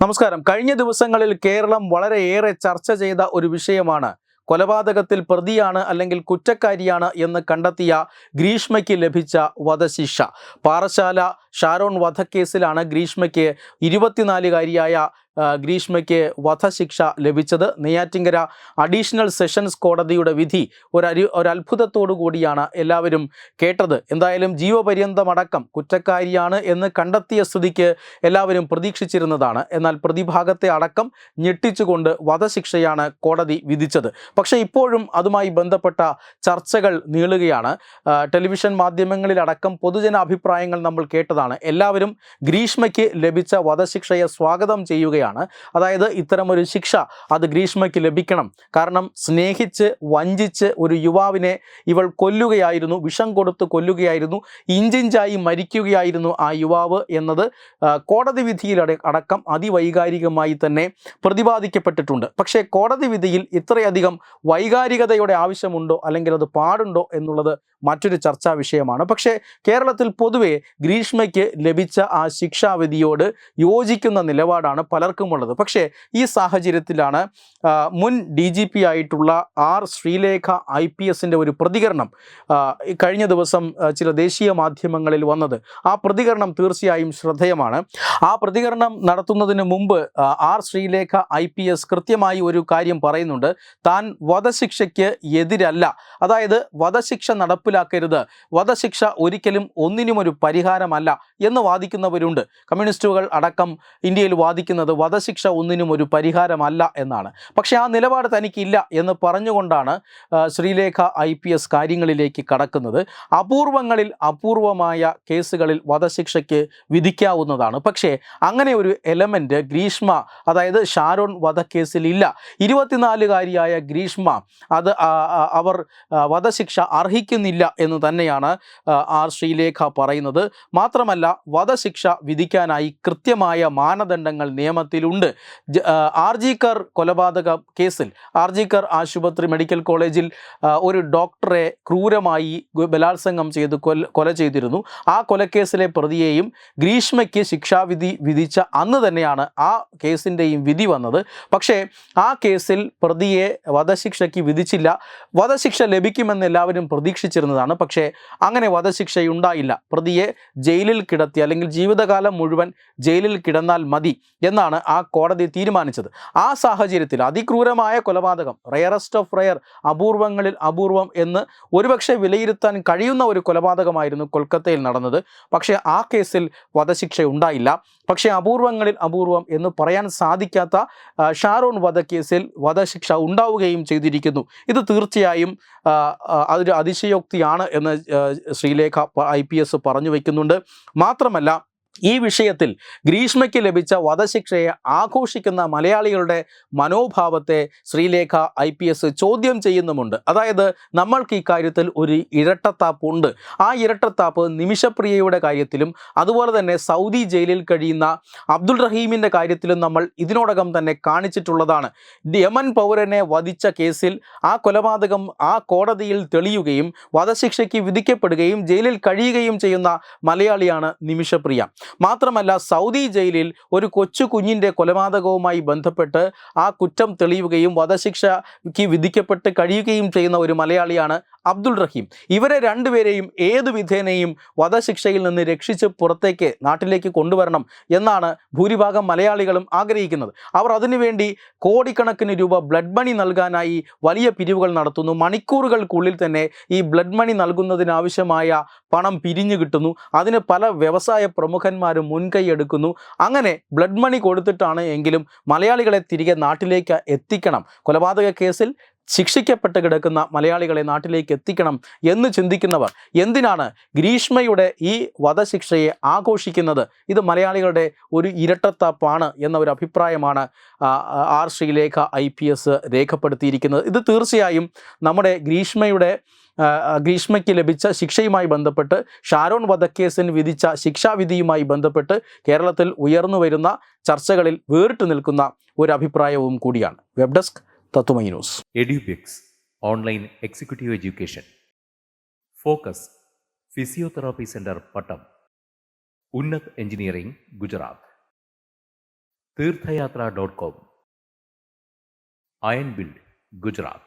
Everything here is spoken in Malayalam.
നമസ്കാരം. കഴിഞ്ഞ ദിവസങ്ങളിൽ കേരളം വളരെയേറെ ചർച്ച ചെയ്ത ഒരു വിഷയമാണ്. കൊലപാതകത്തിൽ പ്രതിയാണ് അല്ലെങ്കിൽ കുറ്റക്കാരിയാണ് എന്ന് കണ്ടെത്തിയ ഗ്രീഷ്മയ്ക്ക് ലഭിച്ച വധശിക്ഷ. പാറശാല ഷാരോൺ വധക്കേസിലാണ് ഗ്രീഷ്മയ്ക്ക് ഇരുപത്തിനാലുകാരിയായ ഗ്രീഷ്മയ്ക്ക് വധശിക്ഷ ലഭിച്ചത് നെയ്യാറ്റിങ്കര അഡീഷണൽ സെഷൻസ് കോടതിയുടെ വിധി ഒരു ഒരത്ഭുതത്തോടു കൂടിയാണ് എല്ലാവരും കേട്ടത്. എന്തായാലും ജീവപര്യന്തമടക്കം കുറ്റക്കാരിയാണ് എന്ന് കണ്ടെത്തിയ സ്ഥിതിക്ക് എല്ലാവരും പ്രതീക്ഷിച്ചിരുന്നതാണ്. എന്നാൽ പ്രതിഭാഗത്തെ അടക്കം ഞെട്ടിച്ചുകൊണ്ട് വധശിക്ഷയാണ് കോടതി വിധിച്ചത്. പക്ഷേ ഇപ്പോഴും അതുമായി ബന്ധപ്പെട്ട ചർച്ചകൾ നീളുകയാണ്. ടെലിവിഷൻ മാധ്യമങ്ങളിലടക്കം പൊതുജന അഭിപ്രായങ്ങൾ നമ്മൾ കേട്ടതാണ്. എല്ലാവരും ഗ്രീഷ്മയ്ക്ക് ലഭിച്ച വധശിക്ഷയെ സ്വാഗതം ചെയ്യുകയാണ്. അതായത് ഇത്തരം ഒരു ശിക്ഷ അത് ഗ്രീഷ്മയ്ക്ക് ലഭിക്കണം. കാരണം സ്നേഹിച്ച് വഞ്ചിച്ച് ഒരു യുവാവിനെ ഇവൾ കൊല്ലുകയായിരുന്നു വിഷം കൊടുത്ത് കൊല്ലുകയായിരുന്നു ഇഞ്ചിഞ്ചായി മരിക്കുകയായിരുന്നു ആ യുവാവ് എന്നത് കോടതി വിധിയിൽ അടക്കം അതിവൈകാരികമായി തന്നെ പ്രതിപാദിക്കപ്പെട്ടിട്ടുണ്ട്. പക്ഷേ കോടതി വിധിയിൽ ഇത്രയധികം വൈകാരികതയുടെ ആവശ്യമുണ്ടോ അല്ലെങ്കിൽ അത് പാടുണ്ടോ എന്നുള്ളത് മറ്റൊരു ചർച്ചാ വിഷയമാണ്. പക്ഷേ കേരളത്തിൽ പൊതുവെ ഗ്രീഷ്മയ്ക്ക് ലഭിച്ച ആ ശിക്ഷാവിധിയോട് യോജിക്കുന്ന നിലപാടാണ് പലർക്കുമുള്ളത് പക്ഷേ ഈ സാഹചര്യത്തിലാണ് മുൻ ഡി ജി പി ആയിട്ടുള്ള ആർ ശ്രീലേഖ ഐ പി എസിന്റെ ഒരു പ്രതികരണം കഴിഞ്ഞ ദിവസം ചില ദേശീയ മാധ്യമങ്ങളിൽ വന്നത്. ആ പ്രതികരണം തീർച്ചയായും ശ്രദ്ധേയമാണ്. ആ പ്രതികരണം നടത്തുന്നതിന് മുമ്പ് R Sreelekha I P S കൃത്യമായി ഒരു കാര്യം പറയുന്നുണ്ട്. താൻ വധശിക്ഷയ്ക്ക് എതിരല്ല. അതായത് വധശിക്ഷ നടപ്പിലാക്കരുത്. വധശിക്ഷ ഒരിക്കലും ഒന്നിനും ഒരു പരിഹാരമല്ല എന്ന് വാദിക്കുന്നവരുണ്ട്. കമ്മ്യൂണിസ്റ്റുകൾ അടക്കം ഇന്ത്യയിൽ വാദിക്കുന്നത് വധശിക്ഷ ഒന്നിനും ഒരു പരിഹാരമല്ല എന്നാണ്. പക്ഷേ ആ നിലപാട് തനിക്കില്ല എന്ന് പറഞ്ഞുകൊണ്ടാണ് ശ്രീലേഖ ഐ പി എസ് കാര്യങ്ങളിലേക്ക് കടക്കുന്നത്. അപൂർവങ്ങളിൽ അപൂർവമായ കേസുകളിൽ വധശിക്ഷയ്ക്ക് വിധിക്കാവുന്നതാണ്. പക്ഷേ അങ്ങനെ ഒരു എലമെന്റ് ഗ്രീഷ്മ അതായത് ഷാരോൺ വധക്കേസിൽ ഇല്ല. ഇരുപത്തിനാലുകാരിയായ ഗ്രീഷ്മ അത് അവർ വധശിക്ഷ അർഹിക്കുന്നില്ല എന്ന് തന്നെയാണ് ആർ ശ്രീലേഖ പറയുന്നത്. മാത്രമല്ല വധശിക്ഷ വിധിക്കാനായി കൃത്യമായ മാനദണ്ഡങ്ങൾ നിയമത്തിലുണ്ട് ആ, ആർ ജി കർ കൊലപാതക കേസിൽ ആർ ജി കർ ആശുപത്രി മെഡിക്കൽ കോളേജിൽ ഒരു ഡോക്ടറെ ക്രൂരമായി ബലാത്സംഗം ചെയ്ത് കൊല ചെയ്തിരുന്നു. ആ കൊലക്കേസിലെ പ്രതിയെയും ഗ്രീഷ്മയ്ക്ക് ശിക്ഷാവിധി വിധിച്ച അന്ന് തന്നെയാണ് ആ കേസിന്റെയും വിധി വന്നത്. പക്ഷേ ആ കേസിൽ പ്രതിയെ വധശിക്ഷയ്ക്ക് വിധിച്ചില്ല. വധശിക്ഷ ലഭിക്കുമെന്ന് എല്ലാവരും പ്രതീക്ഷിച്ചിരുന്നതാണ്. പക്ഷേ അങ്ങനെ വധശിക്ഷയുണ്ടായില്ല. പ്രതിയെ ജയിലിൽ കിടത്തി അല്ലെങ്കിൽ ജീവിതകാലം മുഴുവൻ ജയിലിൽ കിടന്നാൽ മതി എന്നാണ് ആ കോടതി തീരുമാനിച്ചത്. ആ സാഹചര്യത്തിൽ അതിക്രൂരമായ കൊലപാതകം റയറസ്റ്റ് ഓഫ് റയർ അപൂർവങ്ങളിൽ അപൂർവം എന്ന് ഒരുപക്ഷെ വിലയിരുത്താൻ കഴിയുന്ന ഒരു കൊലപാതകമായിരുന്നു കൊൽക്കത്തയിൽ നടന്നത്. പക്ഷേ ആ കേസിൽ വധശിക്ഷ ഉണ്ടായില്ല. പക്ഷേ അപൂർവങ്ങളിൽ അപൂർവം എന്ന് പറയാൻ സാധിക്കാത്ത ഷാരോൺ വധക്കേസിൽ വധശിക്ഷ ഉണ്ടാവുകയും ചെയ്തിരിക്കുന്നു. ഇത് തീർച്ചയായും അതൊരു അതിശയോക്തിയാണ് എന്ന് ശ്രീലേഖ ഐ പി എസ് പറഞ്ഞു വയ്ക്കുന്നുണ്ട് മാത്രമല്ല ഈ വിഷയത്തിൽ ഗ്രീഷ്മയ്ക്ക് ലഭിച്ച വധശിക്ഷയെ ആഘോഷിക്കുന്ന മലയാളികളുടെ മനോഭാവത്തെ ശ്രീലേഖ ഐ പി എസ് ചോദ്യം ചെയ്യുന്നുമുണ്ട്. അതായത് നമ്മൾക്ക് ഈ കാര്യത്തിൽ ഒരു ഇരട്ടത്താപ്പുണ്ട്. ആ ഇരട്ടത്താപ്പ് നിമിഷപ്രിയയുടെ കാര്യത്തിലും അതുപോലെ തന്നെ സൗദി ജയിലിൽ കഴിയുന്ന അബ്ദുൾ റഹീമിന്റെ കാര്യത്തിലും നമ്മൾ ഇതിനോടകം തന്നെ കാണിച്ചിട്ടുള്ളതാണ്. യമൻ പൗരനെ വധിച്ച കേസിൽ ആ കൊലപാതകം ആ കോടതിയിൽ തെളിയുകയും വധശിക്ഷയ്ക്ക് വിധിക്കപ്പെടുകയും ജയിലിൽ കഴിയുകയും ചെയ്യുന്ന മലയാളിയാണ് നിമിഷപ്രിയ. മാത്രമല്ല സൗദി ജയിലിൽ ഒരു കൊച്ചു കുഞ്ഞിന്റെ കൊലപാതകവുമായി ബന്ധപ്പെട്ട് ആ കുറ്റം തെളിയുകയും വധശിക്ഷയ്ക്ക് വിധിക്കപ്പെട്ട് കഴിയുകയും ചെയ്യുന്ന ഒരു മലയാളിയാണ് അബ്ദുൾ റഹീം. ഇവരെ രണ്ടുപേരെയും ഏതു വിധേനയും വധശിക്ഷയിൽ നിന്ന് രക്ഷിച്ച് പുറത്തേക്ക് നാട്ടിലേക്ക് കൊണ്ടുവരണം എന്നാണ് ഭൂരിഭാഗം മലയാളികളും ആഗ്രഹിക്കുന്നത്. അവർ അതിനുവേണ്ടി കോടിക്കണക്കിന് രൂപ ബ്ലഡ് മണി നൽകാനായി വലിയ പിരിവുകൾ നടത്തുന്നു. മണിക്കൂറുകൾക്കുള്ളിൽ തന്നെ ഈ ബ്ലഡ് മണി നൽകുന്നതിനാവശ്യമായ പണം പിരിഞ്ഞു കിട്ടുന്നു. അതിന് പല വ്യവസായ പ്രമുഖന്മാരും മുൻകൈ എടുക്കുന്നു. അങ്ങനെ ബ്ലഡ് മണി കൊടുത്തിട്ടാണ് എങ്കിലും മലയാളികളെ തിരികെ നാട്ടിലേക്ക് എത്തിക്കണം. കൊലപാതക കേസിൽ ശിക്ഷിക്കപ്പെട്ട് കിടക്കുന്ന മലയാളികളെ നാട്ടിലേക്ക് എത്തിക്കണം എന്ന് ചിന്തിക്കുന്നവർ എന്തിനാണ് ഗ്രീഷ്മയുടെ ഈ വധശിക്ഷയെ ആഘോഷിക്കുന്നത്? ഇത് മലയാളികളുടെ ഒരു ഇരട്ടത്താപ്പാണ് എന്ന ഒരു അഭിപ്രായമാണ് R Sreelekha I P S രേഖപ്പെടുത്തിയിരിക്കുന്നത്. ഇത് തീർച്ചയായും നമ്മുടെ ഗ്രീഷ്മയുടെ ഗ്രീഷ്മയ്ക്ക് ലഭിച്ച ശിക്ഷയുമായി ബന്ധപ്പെട്ട് ഷാരോൺ വധക്കേസിന് വിധിച്ച ശിക്ഷാവിധിയുമായി ബന്ധപ്പെട്ട് കേരളത്തിൽ ഉയർന്നു വരുന്ന ചർച്ചകളിൽ വേറിട്ട് നിൽക്കുന്ന ഒരു അഭിപ്രായവും കൂടിയാണ്. വെബ് ഡെസ്ക് తత్వమై రోజు Edubix online executive education focus physiotherapy centre పట్టం Unnat engineering Gujarat Tirthyatra dot com IN build Gujarat